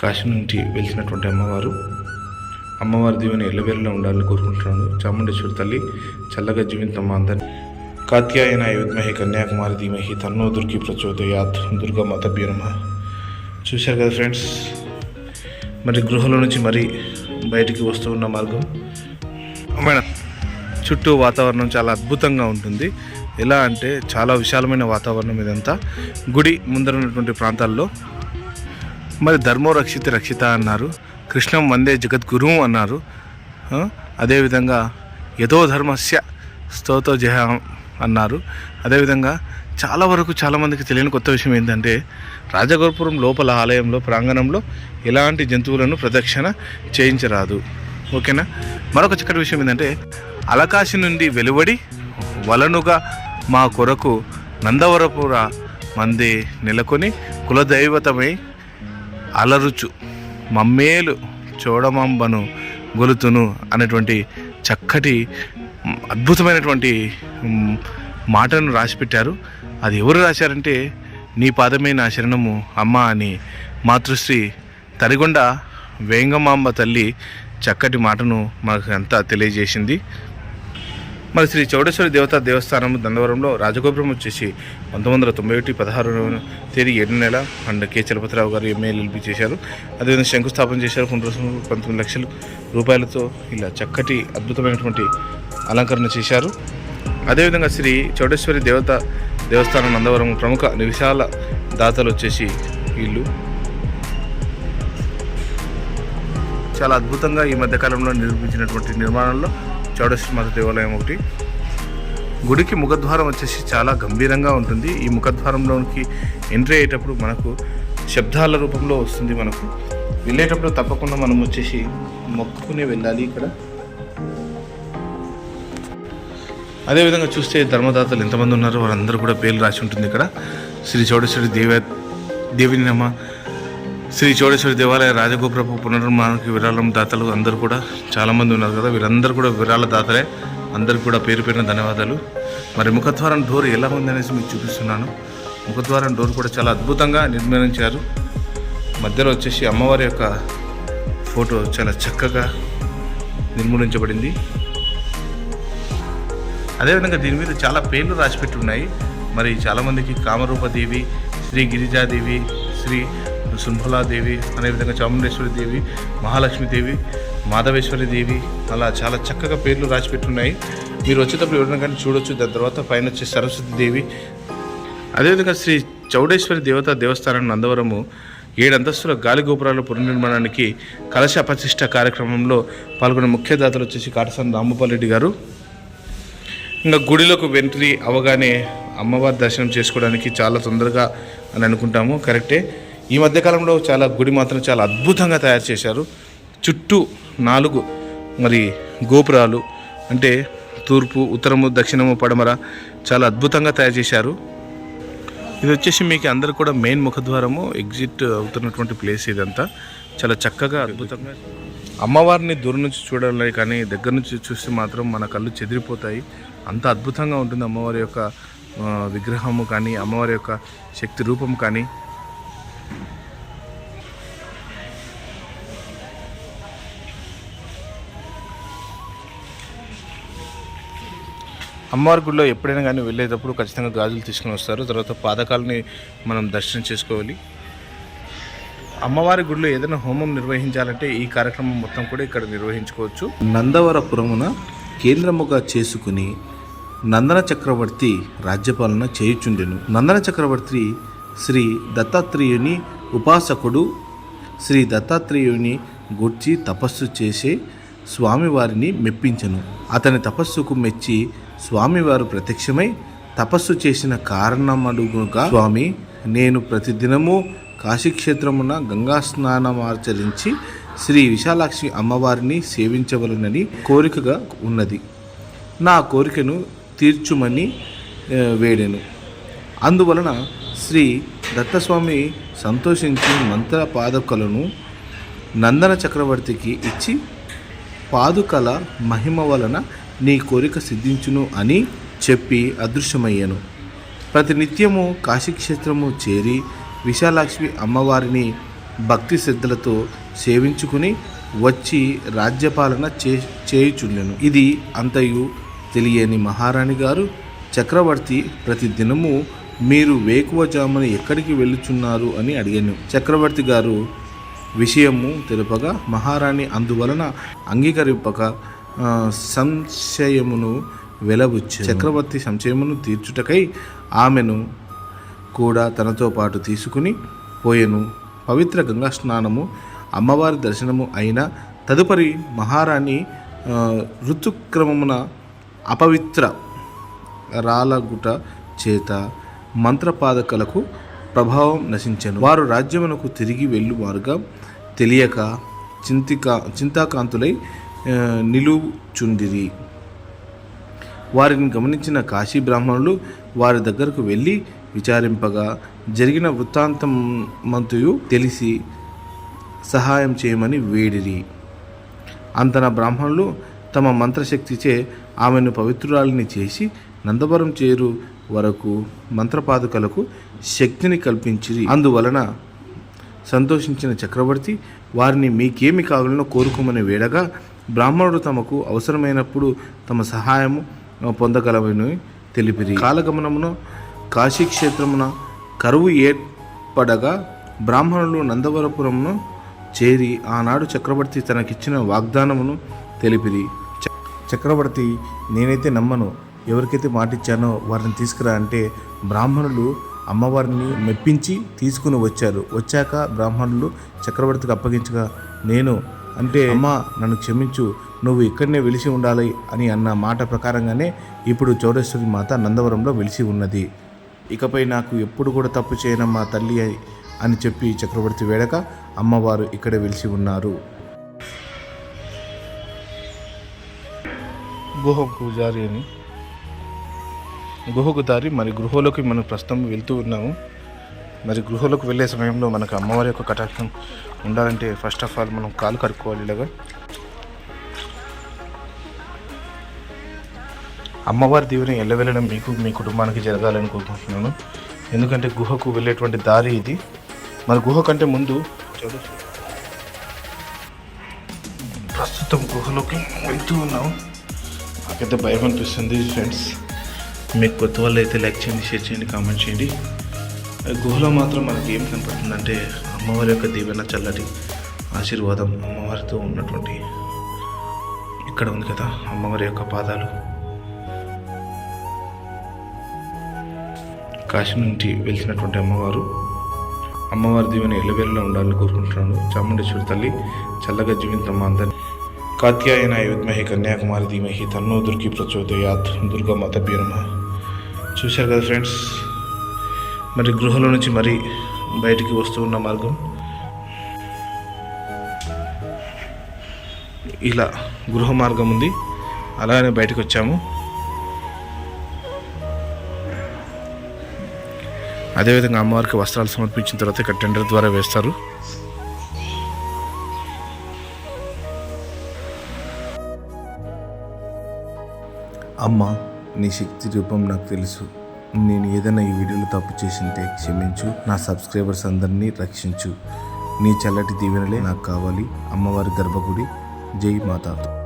కాశీ నుంచి వెలిసినటువంటి అమ్మవారు. అమ్మవారి దీవెన ఎల్లవేళలా ఉండాలని కోరుకుంటున్నాను. చాముండేశ్వరి తల్లి చల్లగా జీవితమ్మ అందరి కాత్యాయన విద్మహి కన్యాకుమారి ధీమహి తన్నో దుర్గి ప్రచోదయాత్. దుర్గా మాతభ్య చూశారు కదా ఫ్రెండ్స్ మరి గృహలో నుంచి మరి బయటికి వస్తూ ఉన్న మార్గం? మేడం చుట్టూ వాతావరణం చాలా అద్భుతంగా ఉంటుంది. ఎలా అంటే చాలా విశాలమైన వాతావరణం ఇదంతా. గుడి ముందర ఉన్నటువంటి ప్రాంతాల్లో మరి ధర్మో రక్షిత రక్షిత అన్నారు. కృష్ణం వందే జగద్గురు అన్నారు. అదేవిధంగా యథో ధర్మస్య స్తోతో జయ అన్నారు. అదేవిధంగా చాలా వరకు చాలామందికి తెలియని కొత్త విషయం ఏంటంటే రాజగోపురం లోపల ఆలయంలో ప్రాంగణంలో ఎలాంటి జంతువులను ప్రదక్షిణ చేయించరాదు. ఓకేనా? మరొక చక్కటి విషయం ఏంటంటే అలకాశి నుండి వెలువడి వలనుగా మా కొరకు నందవరపుర మంది నెలకొని కులదైవతమై అలరుచు మమ్మేలు చూడమంబను గొలుతును అనేటువంటి చక్కటి అద్భుతమైనటువంటి మాటను రాసిపెట్టారు. అది ఎవరు రాశారంటే నీ పాదమే నా శరణము అమ్మ అని మాతృశ్రీ తరిగొండ వేంగమాంబ తల్లి చక్కటి మాటను మనకు అంతా తెలియజేసింది. మరి శ్రీ చౌడేశ్వరి దేవతా దేవస్థానం దండవరంలో రాజగోపురం వచ్చేసి పంతొమ్మిది వందల తొంభై ఒకటి పదహారు తేదీ ఏడు నెల అండ్ కె చలపతిరావు గారు ఎమ్మెల్యేలు చేశారు. అదేవిధంగా శంకుస్థాపన చేశారు. పంతొమ్మిది లక్షల రూపాయలతో ఇలా చక్కటి అద్భుతమైనటువంటి అలంకరణ చేశారు. అదేవిధంగా శ్రీ చౌడేశ్వరి దేవత దేవస్థానం నందవరం ప్రముఖ విశాల దాతలు వచ్చేసి వీళ్ళు. చాలా అద్భుతంగా ఈ మధ్యకాలంలో నిర్మించినటువంటి నిర్మాణంలో చౌడేశ్వరి మాత దేవాలయం ఒకటి. గుడికి ముఖద్వారం వచ్చేసి చాలా గంభీరంగా ఉంటుంది. ఈ ముఖద్వారంలోనికి ఎంట్రీ అయ్యేటప్పుడు మనకు శబ్దాల రూపంలో వస్తుంది మనకు. వెళ్ళేటప్పుడు తప్పకుండా మనం వచ్చేసి మొక్కుకునే వెళ్ళాలి ఇక్కడ. అదేవిధంగా చూస్తే ధర్మదాతలు ఎంతమంది ఉన్నారో వారందరూ కూడా పేర్లు రాసి ఉంటుంది ఇక్కడ. శ్రీ చౌడేశ్వరి దేవ దేవిని నమ శ్రీ చోడేశ్వరి దేవాలయ రాజగోపురపు పునర్నిర్మాణానికి విరాళం దాతలు అందరూ కూడా చాలామంది ఉన్నారు కదా వీరందరూ కూడా విరాళ దాతలే. అందరికి కూడా పేరు పేరున ధన్యవాదాలు. మరి ముఖద్వారం డోర్ ఎలా ఉందనేసి మీకు చూపిస్తున్నాను. ముఖద్వారం డోర్ కూడా చాలా అద్భుతంగా నిర్మించారు. మధ్యలో వచ్చేసి అమ్మవారి యొక్క ఫోటో చాలా చక్కగా నిర్మూలించబడింది. అదేవిధంగా దీని మీద చాలా పేర్లు రాసిపెట్టి ఉన్నాయి. మరి చాలామందికి కామరూపదేవి శ్రీ గిరిజాదేవి శ్రీ సుంభలాదేవి అదేవిధంగా చాముండేశ్వరి దేవి మహాలక్ష్మీదేవి మాధవేశ్వరి దేవి అలా చాలా చక్కగా పేర్లు రాసిపెట్టున్నాయి మీరు వచ్చేటప్పుడు ఎవరైనా కానీ చూడొచ్చు. దాని తర్వాత పైన వచ్చి సరస్వతి దేవి. అదేవిధంగా శ్రీ చౌడేశ్వరి దేవత దేవస్థానం నందవరము ఏడు అంతస్తుల గాలి గోపురాల పునర్నిర్మాణానికి కలశ ప్రతిష్ట కార్యక్రమంలో పాల్గొన్న ముఖ్య దాతలు వచ్చేసి కాటసాని రాంభూపాల్రెడ్డి గారు. ఇంకా గుడిలోకి వెంట్రీ అవగానే అమ్మవారి దర్శనం చేసుకోవడానికి చాలా తొందరగా అని అనుకుంటాము. కరెక్టే? ఈ మధ్యకాలంలో చాలా గుడి మాత్రం చాలా అద్భుతంగా తయారు చేశారు. చుట్టూ నాలుగు మరి గోపురాలు అంటే తూర్పు ఉత్తరము దక్షిణము పడమర చాలా అద్భుతంగా తయారు చేశారు. ఇది వచ్చేసి మీకు అందరు కూడా మెయిన్ ముఖద్వారము ఎగ్జిట్ అవుతున్నటువంటి ప్లేస్ ఇదంతా. చాలా చక్కగా అద్భుతంగా అమ్మవారిని దూరం నుంచి చూడాలి కానీ దగ్గర నుంచి చూస్తే మాత్రం మన కళ్ళు చెదిరిపోతాయి. అంత అద్భుతంగా ఉంటుంది అమ్మవారి యొక్క విగ్రహము కానీ అమ్మవారి యొక్క శక్తి రూపం కానీ. అమ్మవారి గుడిలో ఎప్పుడైనా కానీ వెళ్ళేటప్పుడు ఖచ్చితంగా గాజులు తీసుకుని వస్తారు. తర్వాత పాదకాలని మనం దర్శనం చేసుకోవాలి. అమ్మవారి గుడిలో ఏదైనా హోమం నిర్వహించాలంటే ఈ కార్యక్రమం మొత్తం కూడా ఇక్కడ నిర్వహించుకోవచ్చు. నందవరపురమున కేంద్రముగా చేసుకుని నందన చక్రవర్తి రాజ్యపాలన చేయుచుండెను. నందన చక్రవర్తి శ్రీ దత్తాత్రేయుని ఉపాసకుడు శ్రీ దత్తాత్రేయుని గూర్చి తపస్సు చేసే స్వామివారిని మెప్పించెను. అతని తపస్సుకు మెచ్చి స్వామివారు ప్రత్యక్షమై తపస్సు చేసిన కారణమడుగుగా స్వామి నేను ప్రతిదినము కాశీక్షేత్రమున గంగా స్నానమాచరించి శ్రీ విశాలాక్షి అమ్మవారిని సేవించవలనని కోరికగా ఉన్నది. నా కోరికను తీర్చుమని వేడెను. అందువలన శ్రీ దత్తస్వామి సంతోషించి మంత్ర పాదుకలను నందన చక్రవర్తికి ఇచ్చి పాదుకల మహిమ వలన నీ కోరిక సిద్ధించును అని చెప్పి అదృశ్యమయ్యాను. ప్రతినిత్యము కాశీక్షేత్రము చేరి విశాలాక్ష్మి అమ్మవారిని భక్తి శ్రద్ధలతో సేవించుకుని వచ్చి రాజ్యపాలన చే చేయుచుండెను. ఇది అంతయు తెలియని మహారాణి గారు చక్రవర్తి ప్రతి దినము మీరు వేకువజామున ఎక్కడికి వెళ్ళుచున్నారు అని అడిగాను. చక్రవర్తి గారు విషయము తెలుపగా మహారాణి అందువలన అంగీకరింపక సంశయమును వెలబుచ్చి చక్రవర్తి సంశయమును తీర్చుటకై ఆమెను కూడా తనతో పాటు తీసుకుని పోయెను. పవిత్ర గంగా స్నానము అమ్మవారి దర్శనము అయిన తదుపరి మహారాణి ఋతుక్రమమున అపవిత్ర రాలగుట చేత మంత్రపాదకలకు ప్రభావం నశించను. వారు రాజ్యమునకు తిరిగి వెళ్ళువారుగా తెలియక చింతికా చింతాకాంతులై నిలుచుందిరి వారిని గమనించిన కాశీ బ్రాహ్మణులు వారి దగ్గరకు వెళ్ళి విచారింపగా జరిగిన వృత్తాంతమంతయు తెలిసి సహాయం చేయమని వేడిరి. అంతన బ్రాహ్మణులు తమ మంత్రశక్తిచే ఆమెను పవిత్రురాలిని చేసి నందవరం చేరు వరకు మంత్రపాదుకలకు శక్తిని కల్పించిరి. అందువలన సంతోషించిన చక్రవర్తి వారిని మీకేమి కావాలనో కోరుకోమని వేడగా బ్రాహ్మణుడు తమకు అవసరమైనప్పుడు తమ సహాయము పొందగలవని తెలిపిరి. కాలగమనమున కాశీక్షేత్రమున కరువు ఏర్పడగా బ్రాహ్మణులు నందవరపురమును చేరి ఆనాడు చక్రవర్తి తనకిచ్చిన వాగ్దానమును తెలిపిరి. చ- చక్రవర్తి నేనైతే నమ్మను. ఎవరికైతే మాటిచ్చానో వారిని తీసుకురా అంటే బ్రాహ్మణులు అమ్మవారిని మెప్పించి తీసుకుని వచ్చారు. వచ్చాక బ్రాహ్మణులు చక్రవర్తికి అప్పగించగా నేను అంటే అమ్మ నన్ను క్షమించు నువ్వు ఇక్కడనే వెలిసి ఉండాలి అని అన్న మాట ప్రకారంగానే ఇప్పుడు చౌడేశ్వరి మాత నందవరంలో వెలిసి ఉన్నది. ఇకపై నాకు ఎప్పుడు కూడా తప్పు చేయనమ్మా తల్లి అని చెప్పి చక్రవర్తి వేడక అమ్మవారు ఇక్కడే వెలిసి ఉన్నారు. గుహ పూజారి అని. గుహకు దారి మరి గృహలోకి మనం ప్రస్తుతం వెళ్తూ ఉన్నాము. మరి గృహలోకి వెళ్ళే సమయంలో మనకు అమ్మవారి యొక్క కటాక్షం ఉండాలంటే ఫస్ట్ ఆఫ్ ఆల్ మనం కాలు కడుక్కోవాలి ఇలాగా. అమ్మవారి దీవెన ఎల్లవెళ్ళడం మీకు మీ కుటుంబానికి జరగాలని కోరుకుంటున్నాను. ఎందుకంటే గుహకు వెళ్ళేటువంటి దారి ఇది. మరి గుహ కంటే ముందు చూడు. ప్రస్తుతం గుహలోకి వెళ్తూ ఉన్నాము నాకైతే భయం అనిపిస్తుంది ఫ్రెండ్స్ మీకు కొత్త వాళ్ళు అయితే లైక్ చేయండి షేర్ చేయండి కామెంట్ చేయండి. గుహలో మాత్రం మనకి ఏం కనపడుతుందంటే అమ్మవారి యొక్క దీవెన చల్లటి ఆశీర్వాదం అమ్మవారితో ఉన్నటువంటి ఇక్కడ ఉంది కదా అమ్మవారి యొక్క పాదాలు. కాశీ నుంచి వెలిసినటువంటి అమ్మవారు అమ్మవారి దీవెన ఎల్లవేళలా ఉండాలని కోరుకుంటున్నాను. చాముండేశ్వరి తల్లి చల్లగా జీవితమ్మ అందరినీ. కాత్యాయన యుద్మహి కన్యాకుమారి ధీమహి తన్నో దుర్గి ప్రచోదయాత్ దుర్గా మాత చూశారు కదా ఫ్రెండ్స్? మరి గృహలో నుంచి మరి బయటికి వస్తూ ఉన్న మార్గం? ఇలా గృహ మార్గం ఉంది. అలానే బయటకు వచ్చాము. అదేవిధంగా అమ్మవారికి వస్త్రాలు సమర్పించిన తర్వాత ఇక్కడ టెండర్ ద్వారా వేస్తారు. అమ్మ నీ శక్తి రూపం నాకు తెలుసు. నేను ఏదైనా ఈ వీడియోలో తప్పు చేసింటే క్షమించు. నా సబ్స్క్రైబర్స్ అందరినీ రక్షించు. నీ చల్లటి దీవెనలే నాకు కావాలి. అమ్మవారి గర్భగుడి. జై మాతా.